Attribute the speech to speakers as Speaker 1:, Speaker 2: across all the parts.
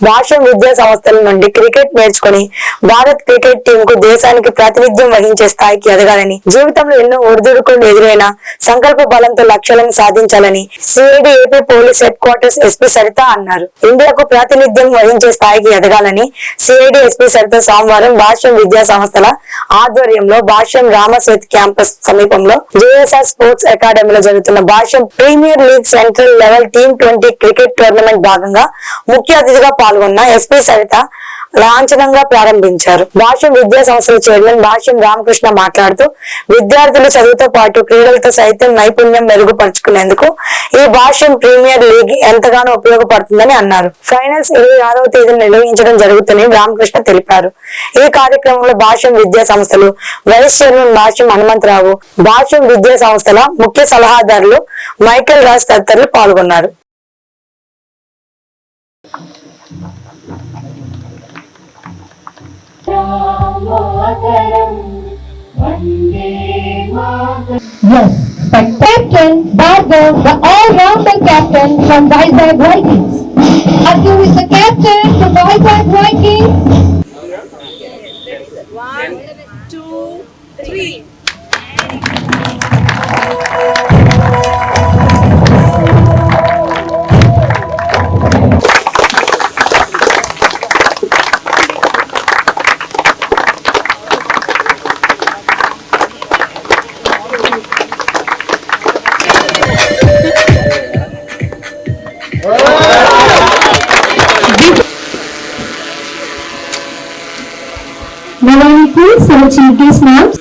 Speaker 1: భాషం విద్యా సంస్థల నుండి క్రికెట్ నేర్చుకుని భారత్ క్రికెట్ టీం కు దేశానికి ప్రాతినిధ్యం వహించే స్థాయికి ఎదగాలని జీవితంలో ఎన్నో ఒడిదుడుకులు ఎదురైన సంకల్ప బలంతో లక్ష్యాలను సాధించాలని CID AP police headquarters SP Saritha అన్నారు. ఇండియాకు ప్రాతినిధ్యం వహించే స్థాయికి ఎదగాలని సిఐడి ఎస్పీ సరిత సోమవారం భాష్యం విద్యా సంస్థల ఆధ్వర్యంలో భాష్యం రామసేత్ క్యాంపస్ సమీపంలో జేఎస్ఆర్ స్పోర్ట్స్ అకాడమీలో జరుగుతున్న Bhashyam premier league central level team twenty cricket tournament భాగంగా ముఖ్య అతిథిగా పాల్గొన్న ఎస్పీ సరిత లాంఛనంగా ప్రారంభించారు. భాష్యం విద్యా సంస్థల చైర్మన్ భాష్యం రామకృష్ణ మాట్లాడుతూ విద్యార్థులు చదువుతో పాటు క్రీడలతో సైతం నైపుణ్యం మెరుగుపరుచుకునేందుకు ఈ భాష్యం ప్రీమియర్ లీగ్ ఎంతగానో ఉపయోగపడుతుందని అన్నారు. ఫైనల్స్ ఇరవై ఆరవ తేదీన నిర్వహించడం జరుగుతుందని రామకృష్ణ తెలిపారు. ఈ కార్యక్రమంలో భాష్యం విద్యా సంస్థలు వైస్ చైర్మన్ భాష్యం హనుమంతరావు భాష్యం విద్యా సంస్థల ముఖ్య సలహాదారులు మైకేల్ రాజ్ తదితరులు పాల్గొన్నారు.
Speaker 2: Yes, but Captain Bhargav, the all-rounder captain from Vizag Vikings. Arjun is the captain from Vizag Vikings. Your cheeky smiles.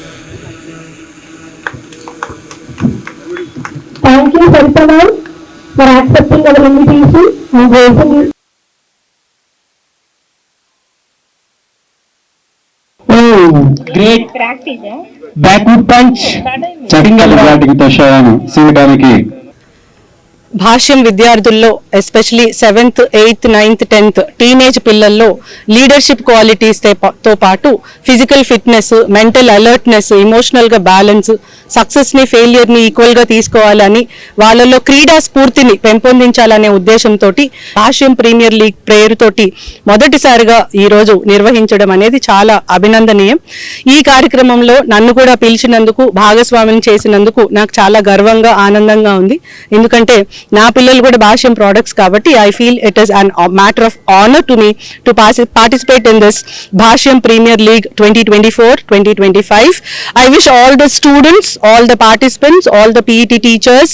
Speaker 2: Thank you, Sarita ma'am, for accepting our invitation and raising it.
Speaker 3: Great backwood punch single వాటికి చేయడానికి
Speaker 4: భాష్యం విద్యార్థుల్లో especially seventh eighth ninth tenth teenage పిల్లల్లో leadership క్వాలిటీస్తో పాటు physical fitness mental alertness ఇమోషనల్గా balance సక్సెస్ని ఫెయిలియర్ని ఈక్వల్గా తీసుకోవాలని వాళ్ళలో క్రీడా స్ఫూర్తిని పెంపొందించాలనే ఉద్దేశంతో భాష్యం ప్రీమియర్ లీగ్ ప్రేరుతోటి మొదటిసారిగా ఈ రోజు నిర్వహించడం అనేది చాలా అభినందనీయం. ఈ కార్యక్రమంలో నన్ను కూడా పిలిచినందుకు భాగస్వామిని చేసినందుకు నాకు చాలా గర్వంగా ఆనందంగా ఉంది. ఎందుకంటే నా పిల్లలు కూడా భాష్యం ప్రోడక్ట్స్ కాబట్టి I feel it is an matter of honour to me to participate in this Bhashyam premier league twenty twenty four twenty twenty five I wish all the students all the participants all the PET teachers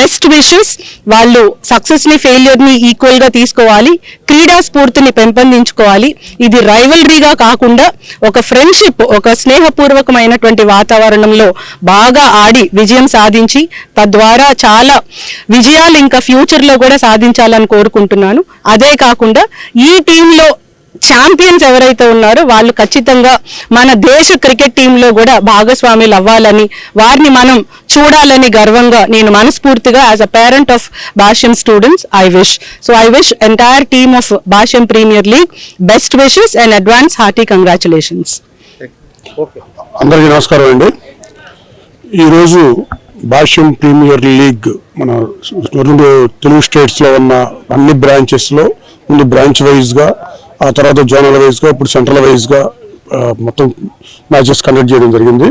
Speaker 4: best wishes వాళ్ళు సక్సెస్ని ఫెయిల్యూర్ని ఈక్వల్గా తీసుకోవాలి. క్రీడా స్ఫూర్తిని పెంపొందించుకోవాలి. ఇది రైవలరీగా కాకుండా ఒక friendship ఒక స్నేహపూర్వకమైనటువంటి వాతావరణంలో బాగా ఆడి విజయం సాధించి తద్వారా చాలా విజయాలు ఇంకా ఫ్యూచర్లో కూడా సాధించాలని కోరుకుంటున్నాను. అదే కాకుండా ఈ టీంలో ఛాంపియన్స్ ఎవరైతే ఉన్నారో వాళ్ళు ఖచ్చితంగా మన దేశ క్రికెట్ టీంలో కూడా భాగస్వాములు అవ్వాలని వారిని మనం చూడాలని గర్వంగా నేను మనస్ఫూర్తిగా as a parent of Bhashyam students I wish so I wish entire team of Bhashyam premier league best wishes and advance hearty congratulations
Speaker 5: అందరికీ నమస్కారం అండి. ఈరోజు భాష్యం ప్రీమియర్ లీగ్ మన రెండు తెలుగు స్టేట్స్లో ఉన్న అన్ని బ్రాంచెస్లో ముందు బ్రాంచ్ వైజ్గా ఆ తర్వాత జోనల్ వైజ్గా ఇప్పుడు సెంట్రల్ వైజ్గా మొత్తం మ్యాచెస్ కండక్ట్ చేయడం జరిగింది.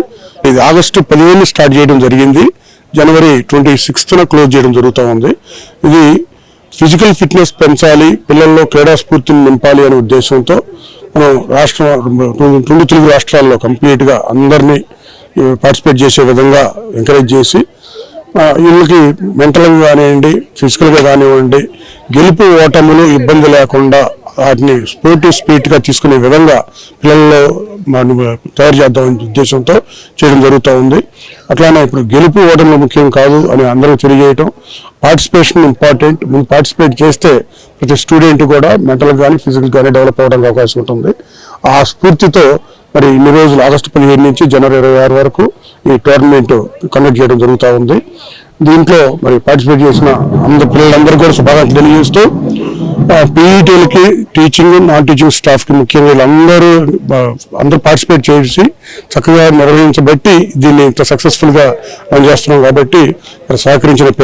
Speaker 5: ఇది ఆగస్టు పదిహేను స్టార్ట్ చేయడం జరిగింది. జనవరి ట్వంటీ సిక్స్త్న క్లోజ్ చేయడం జరుగుతూ ఉంది. ఇది ఫిజికల్ ఫిట్నెస్ పెంచాలి పిల్లల్లో క్రీడా స్ఫూర్తిని నింపాలి అనే ఉద్దేశంతో మనం రాష్ట్రం రెండు తెలుగు రాష్ట్రాల్లో కంప్లీట్గా అందరినీ పార్టిసిపేట్ చేసే విధంగా ఎంకరేజ్ చేసి వీళ్ళకి మెంటల్గా కానివ్వండి ఫిజికల్గా కానివ్వండి గెలుపు ఓటములు ఇబ్బంది లేకుండా వాటిని స్పోర్టివ్ స్పీడ్గా తీసుకునే విధంగా పిల్లల్లో మనం తయారు చేద్దామనే ఉద్దేశంతో చేయడం జరుగుతూ ఉంది. అట్లానే ఇప్పుడు గెలుపు ఓటములు ముఖ్యం కాదు అని అందరూ తెలియజేయటం పార్టిసిపేషన్ ఇంపార్టెంట్ ముందు పార్టిసిపేట్ చేస్తే ప్రతి స్టూడెంట్ కూడా మెంటల్ కానీ ఫిజికల్ కానీ డెవలప్ అవ్వడానికి అవకాశం ఉంటుంది. ఆ స్ఫూర్తితో మరి ఇన్ని రోజులు ఆగస్టు పదిహేను నుంచి జనవరి ఇరవై ఆరు వరకు ఈ టోర్నమెంట్ కండక్ట్ చేయడం జరుగుతూ ఉంది. దీంట్లో మరి పార్టిసిపేట్ చేసిన అందరు పిల్లలందరూ కూడా శుభాకాంక్షలు తెలియజేస్తూ పీఈటీలకి టీచింగ్ నాన్ టీచింగ్ స్టాఫ్కి ముఖ్యంగా వీళ్ళందరూ అందరూ పార్టిసిపేట్ చేసి చక్కగా నిర్వహించబట్టి దీన్ని ఇంత సక్సెస్ఫుల్గా పనిచేస్తున్నాం కాబట్టి సహకరించిన